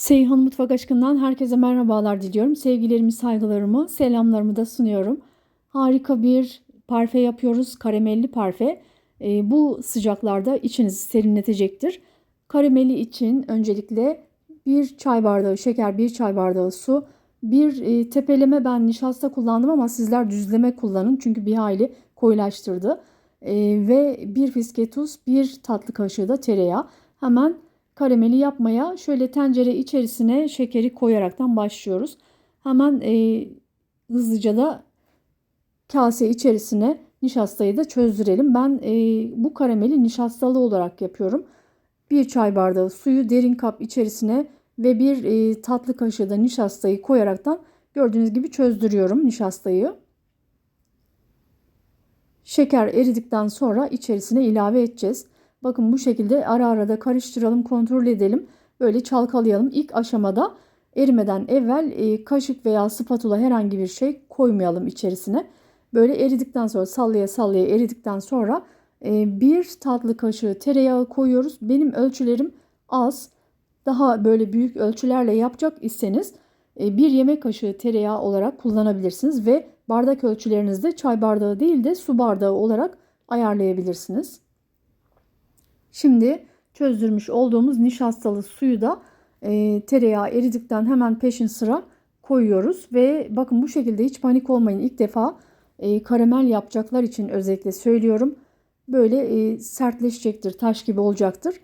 Seyhan Mutfak Aşkı'ndan herkese merhabalar diliyorum. Sevgilerimi, saygılarımı, selamlarımı da sunuyorum. Harika bir parfe yapıyoruz. Karamelli parfe. Ee, bu sıcaklarda içinizi serinletecektir. Karameli için öncelikle bir çay bardağı şeker, bir çay bardağı su, bir e, tepeleme ben nişasta kullandım ama sizler düzleme kullanın. Çünkü bir hayli koyulaştırdı. Ee, ve bir fiske tuz, bir tatlı kaşığı da tereyağı. Hemen karameli yapmaya şöyle tencere içerisine şekeri koyaraktan başlıyoruz. Hemen e, hızlıca da kase içerisine nişastayı da çözdürelim. Ben e, bu karameli nişastalı olarak yapıyorum. Bir çay bardağı suyu derin kap içerisine ve bir e, tatlı kaşığı da nişastayı koyaraktan gördüğünüz gibi çözdürüyorum nişastayı. Şeker eridikten sonra içerisine ilave edeceğiz. Bakın bu şekilde ara ara da karıştıralım, kontrol edelim. Böyle çalkalayalım. İlk aşamada erimeden evvel e, kaşık veya spatula herhangi bir şey koymayalım içerisine. Böyle eridikten sonra sallaya sallaya eridikten sonra e, bir tatlı kaşığı tereyağı koyuyoruz. Benim ölçülerim az. Daha böyle büyük ölçülerle yapacak iseniz e, bir yemek kaşığı tereyağı olarak kullanabilirsiniz ve bardak ölçülerinizde çay bardağı değil de su bardağı olarak ayarlayabilirsiniz. Şimdi çözdürmüş olduğumuz nişastalı suyu da e, tereyağı eridikten hemen peşin sıra koyuyoruz. Ve bakın bu şekilde hiç panik olmayın. İlk defa e, karamel yapacaklar için özellikle söylüyorum. Böyle e, sertleşecektir, taş gibi olacaktır.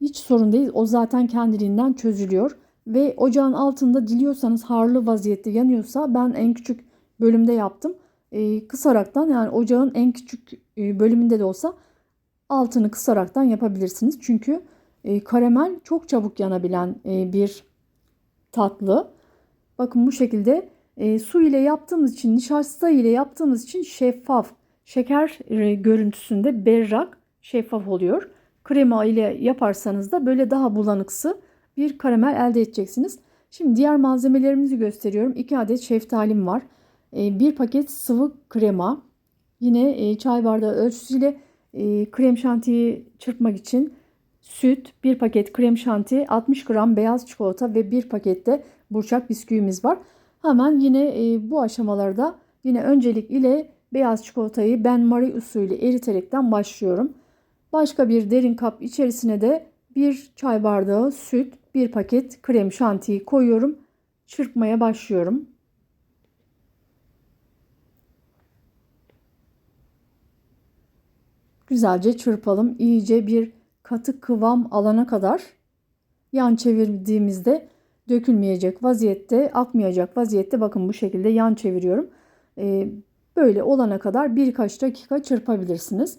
Hiç sorun değil. O zaten kendiliğinden çözülüyor. Ve ocağın altında diliyorsanız harlı vaziyette yanıyorsa ben en küçük bölümde yaptım. E, kısaraktan yani ocağın en küçük e, bölümünde de olsa altını kısaraktan yapabilirsiniz. Çünkü e, karamel çok çabuk yanabilen e, bir tatlı. Bakın bu şekilde e, su ile yaptığımız için, nişasta ile yaptığımız için şeffaf, şeker görüntüsünde berrak, şeffaf oluyor. Krema ile yaparsanız da böyle daha bulanıksı bir karamel elde edeceksiniz. Şimdi diğer malzemelerimizi gösteriyorum. 2 adet şeftalim var. E, bir paket sıvı krema. Yine çay bardağı ölçüsüyle e, krem şantiyi çırpmak için süt, bir paket krem şanti, 60 gram beyaz çikolata ve bir pakette burçak bisküvimiz var. Hemen yine e, bu aşamalarda yine öncelik ile beyaz çikolatayı ben Marie usulü eriterekten başlıyorum. Başka bir derin kap içerisine de bir çay bardağı süt, bir paket krem şantiyi koyuyorum. Çırpmaya başlıyorum. Güzelce çırpalım. İyice bir katı kıvam alana kadar yan çevirdiğimizde dökülmeyecek vaziyette, akmayacak vaziyette bakın bu şekilde yan çeviriyorum. Ee, böyle olana kadar birkaç dakika çırpabilirsiniz.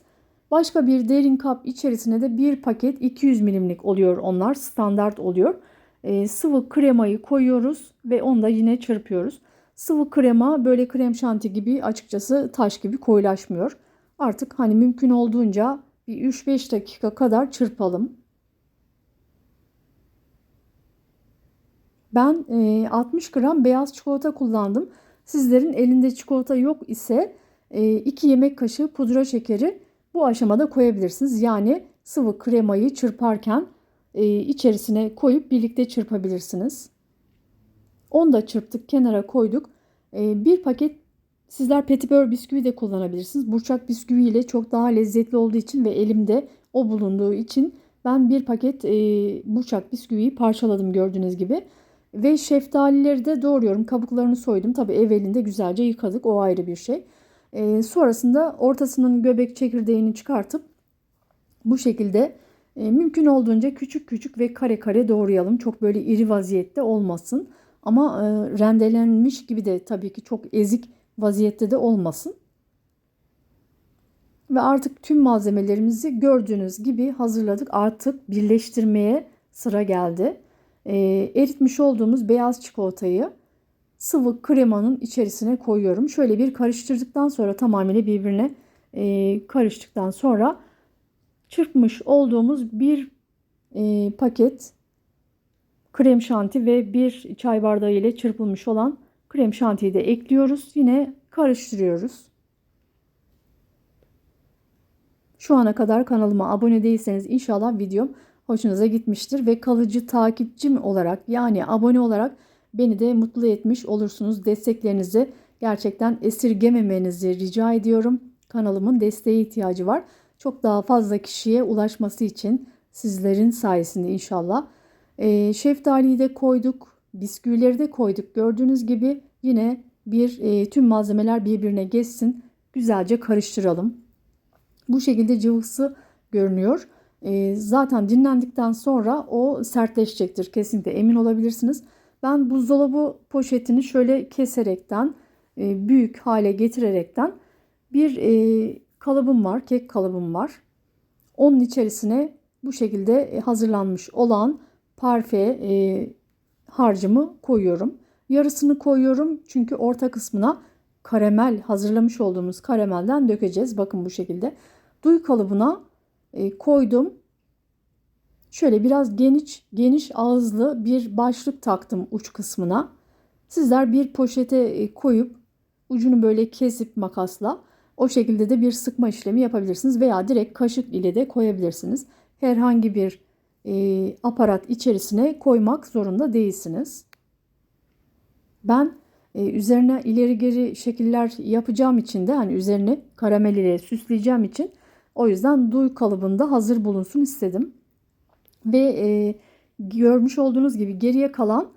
Başka bir derin kap içerisine de bir paket 200 milimlik oluyor onlar standart oluyor. Ee, sıvı kremayı koyuyoruz ve onu da yine çırpıyoruz. Sıvı krema böyle krem şanti gibi açıkçası taş gibi koyulaşmıyor. Artık hani mümkün olduğunca bir 3-5 dakika kadar çırpalım. Ben 60 gram beyaz çikolata kullandım. Sizlerin elinde çikolata yok ise 2 yemek kaşığı pudra şekeri bu aşamada koyabilirsiniz. Yani sıvı kremayı çırparken içerisine koyup birlikte çırpabilirsiniz. Onu da çırptık kenara koyduk. Bir paket Sizler petibör bisküvi de kullanabilirsiniz. Burçak bisküvi ile çok daha lezzetli olduğu için ve elimde o bulunduğu için ben bir paket e, burçak bisküviyi parçaladım gördüğünüz gibi. Ve şeftalileri de doğruyorum. Kabuklarını soydum. Tabi evvelinde güzelce yıkadık. O ayrı bir şey. E, sonrasında ortasının göbek çekirdeğini çıkartıp bu şekilde e, mümkün olduğunca küçük küçük ve kare kare doğrayalım. Çok böyle iri vaziyette olmasın. Ama e, rendelenmiş gibi de tabii ki çok ezik vaziyette de olmasın. Ve artık tüm malzemelerimizi gördüğünüz gibi hazırladık. Artık birleştirmeye sıra geldi. E, eritmiş olduğumuz beyaz çikolatayı sıvı kremanın içerisine koyuyorum. Şöyle bir karıştırdıktan sonra tamamıyla birbirine e, karıştıktan sonra çırpmış olduğumuz bir e, paket krem şanti ve bir çay bardağı ile çırpılmış olan Krem şantiyi de ekliyoruz. Yine karıştırıyoruz. Şu ana kadar kanalıma abone değilseniz inşallah videom hoşunuza gitmiştir ve kalıcı takipçim olarak yani abone olarak beni de mutlu etmiş olursunuz. Desteklerinizi gerçekten esirgememenizi rica ediyorum. Kanalımın desteğe ihtiyacı var. Çok daha fazla kişiye ulaşması için sizlerin sayesinde inşallah. Ee, şeftaliyi de koyduk, bisküvileri de koyduk. Gördüğünüz gibi yine bir e, tüm malzemeler birbirine geçsin. Güzelce karıştıralım. Bu şekilde cıvıksı görünüyor. E, zaten dinlendikten sonra o sertleşecektir. Kesinlikle emin olabilirsiniz. Ben buzdolabı poşetini şöyle keserekten, e, büyük hale getirerekten bir e, kalıbım var, kek kalıbım var. Onun içerisine bu şekilde e, hazırlanmış olan parfe e, harcımı koyuyorum. Yarısını koyuyorum çünkü orta kısmına karamel hazırlamış olduğumuz karamelden dökeceğiz. Bakın bu şekilde. Duy kalıbına e, koydum. Şöyle biraz geniş geniş ağızlı bir başlık taktım uç kısmına. Sizler bir poşete e, koyup ucunu böyle kesip makasla o şekilde de bir sıkma işlemi yapabilirsiniz veya direkt kaşık ile de koyabilirsiniz. Herhangi bir e, aparat içerisine koymak zorunda değilsiniz. Ben e, üzerine ileri geri şekiller yapacağım için de hani üzerine karamel ile süsleyeceğim için o yüzden duy kalıbında hazır bulunsun istedim. Ve e, görmüş olduğunuz gibi geriye kalan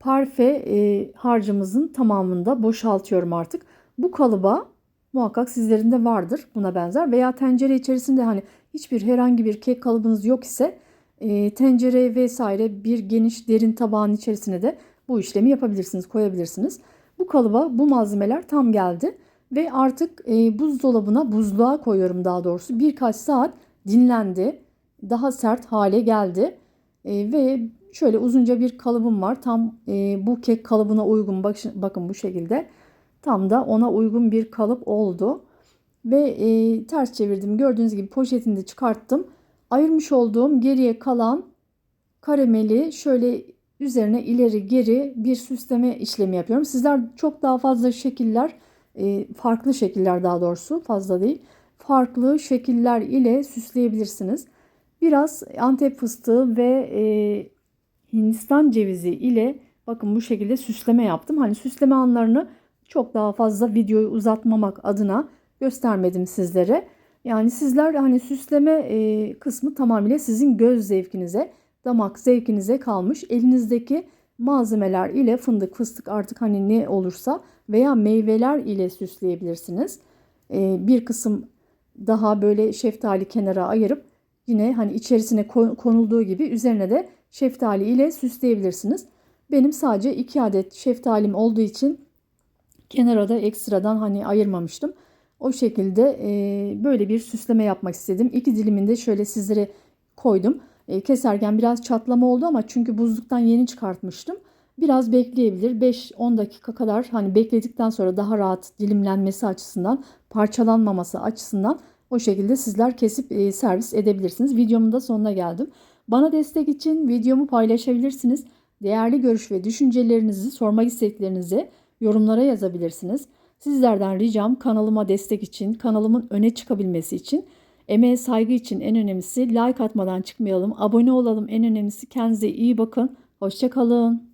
parfe e, harcımızın tamamında boşaltıyorum artık. Bu kalıba muhakkak sizlerin de vardır buna benzer veya tencere içerisinde hani hiçbir herhangi bir kek kalıbınız yok ise e, tencere vesaire bir geniş derin tabağın içerisine de bu işlemi yapabilirsiniz, koyabilirsiniz. Bu kalıba bu malzemeler tam geldi ve artık e, buzdolabına buzluğa koyuyorum daha doğrusu. Birkaç saat dinlendi. Daha sert hale geldi. E, ve şöyle uzunca bir kalıbım var. Tam e, bu kek kalıbına uygun bak, bakın bu şekilde. Tam da ona uygun bir kalıp oldu. Ve e, ters çevirdim. Gördüğünüz gibi poşetini de çıkarttım. Ayırmış olduğum geriye kalan karameli şöyle üzerine ileri geri bir süsleme işlemi yapıyorum. Sizler çok daha fazla şekiller, e, farklı şekiller daha doğrusu fazla değil, farklı şekiller ile süsleyebilirsiniz. Biraz antep fıstığı ve e, hindistan cevizi ile bakın bu şekilde süsleme yaptım. Hani süsleme anlarını çok daha fazla videoyu uzatmamak adına göstermedim sizlere. Yani sizler hani süsleme e, kısmı tamamıyla sizin göz zevkinize, damak zevkinize kalmış. Elinizdeki malzemeler ile fındık, fıstık artık hani ne olursa veya meyveler ile süsleyebilirsiniz. E, bir kısım daha böyle şeftali kenara ayırıp yine hani içerisine konulduğu gibi üzerine de şeftali ile süsleyebilirsiniz. Benim sadece 2 adet şeftalim olduğu için kenara da ekstradan hani ayırmamıştım. O şekilde e, böyle bir süsleme yapmak istedim. İki dilimini de şöyle sizlere koydum. E, keserken biraz çatlama oldu ama çünkü buzluktan yeni çıkartmıştım. Biraz bekleyebilir. 5-10 dakika kadar hani bekledikten sonra daha rahat dilimlenmesi açısından, parçalanmaması açısından o şekilde sizler kesip e, servis edebilirsiniz. Videomun da sonuna geldim. Bana destek için videomu paylaşabilirsiniz. Değerli görüş ve düşüncelerinizi, sormak istediklerinizi yorumlara yazabilirsiniz. Sizlerden ricam kanalıma destek için, kanalımın öne çıkabilmesi için, emeğe saygı için en önemlisi like atmadan çıkmayalım, abone olalım en önemlisi kendinize iyi bakın. Hoşçakalın.